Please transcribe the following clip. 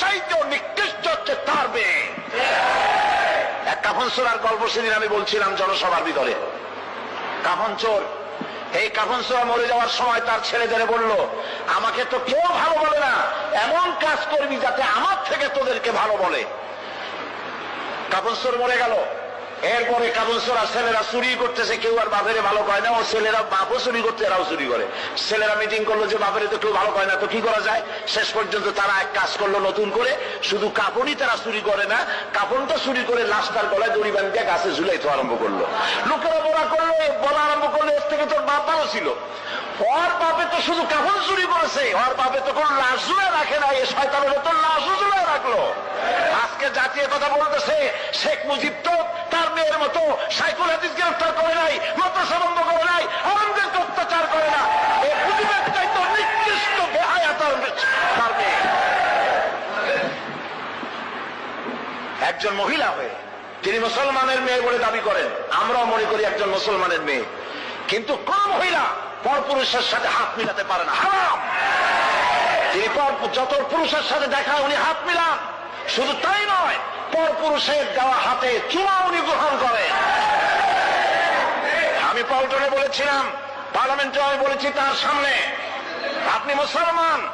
চাইতেও নিকৃষ্ট হচ্ছে, তার মেয়ে। এক কাফন চোরার গল্প সেদিন আমি বলছিলাম জনসভার ভিতরে। কাফন চোর, এই কাফন চোরা মরে যাওয়ার সময় তার ছেলেদের বলল, আমাকে তো কেউ ভালো বলে না। এমন কাজ করবি যাতে আমার থেকে তোদেরকে ভালো বলে। চোর মরে গেল। এরপরে চোরা ছেলেরা চুরি করতেছে, কেউ আর বাপের ভালো কয় না, ও ছেলেরা বাপও চুরি করতে, এরাও চুরি করে। ছেলেরা মিটিং করল যে বাপের তো কেউ ভালো কয় না, তো কি করা যায়? শেষ পর্যন্ত তারা এক কাজ করল নতুন করে, শুধু কাপড়ই তারা চুরি করে না কাপড়টা চুরি করে লাস্টার গলায় দড়ি বান্ধিয়া গাছে ঝুলাইতে আরম্ভ করল। লোকেরা বলা করল, বলা আরম্ভ করল, এর থেকে তোর বাপ ভালো ছিল। ওর বাপে তো শুধু কাপড় চুরি করেছে ওর বাপে তো কোনো লাশ ঝুলে রাখে না এই শয়তানের তো লাশও ঝুলে রাখল। আজকে জাতীয় কথা বলতেছে, শেখ মুজিব তো তার মেয়ের মতো সাইকুল হাদিস গ্রেফতার করে নাই, মাদ্রাসা বন্ধ করে নাই, আলমদেরকে অত্যাচার করে না। একজন মহিলা হয়ে তিনি মুসলমানের মেয়ে বলে দাবি করেন, আমরাও মনে করি একজন মুসলমানের মেয়ে। কিন্তু কোন মহিলা পরপুরুষের সাথে হাত মিলাতে পারে না। হারাম! তিনি যত পুরুষের সাথে দেখা, উনি হাত মিলান। শুধু তাই নয়, পরপুরুষের দেওয়া হাতে চূড়া উনি গ্রহণ করে। আমি পল্টনে বলেছিলাম, পার্লামেন্টে আমি বলেছি তার সামনে। আপনি মুসলমান